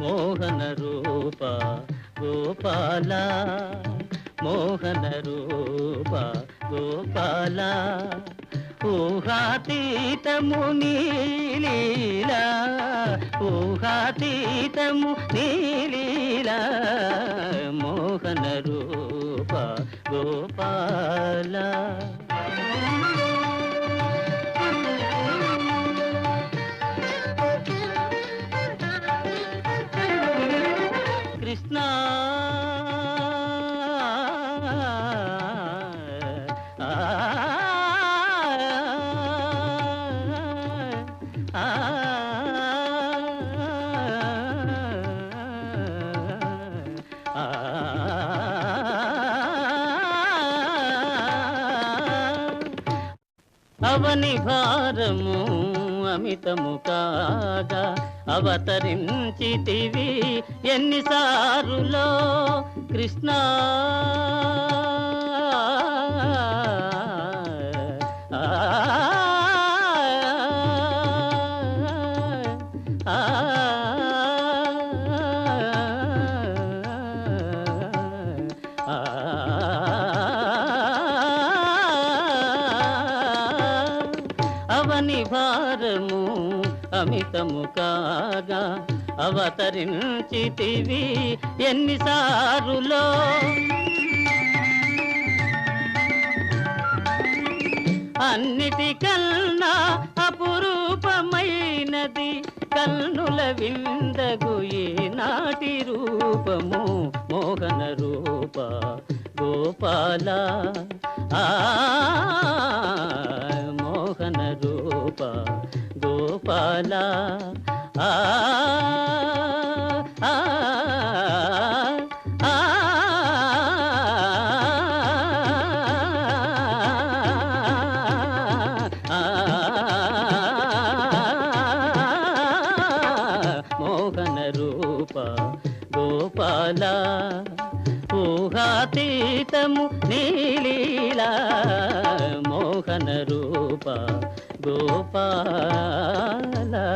మోహన రూప గోపాల మోహన రూప గోపాల. ఊహాతీతము నీలీలా ఊహాతీతము నీలీలా మోహన రూప గోపాల. కృష్ణ. అవని భారము మమితము కాగా అవతరించితివి. ఎన్నిసారులో కృష్ణ? ఆ, అవని భారము అమితము కాగా అవతరించితివి ఎన్నిసారులో? అన్నిటికన్నా అపురూపమైనది కన్నుల విందగు నాటి రూపము? మోహన రూప గోపాల. ఆ రూప గోపాల ఆ, మోహన రూప గోపాల ఊహాతీతము నీలీలా మోహన రూప గోపాలా.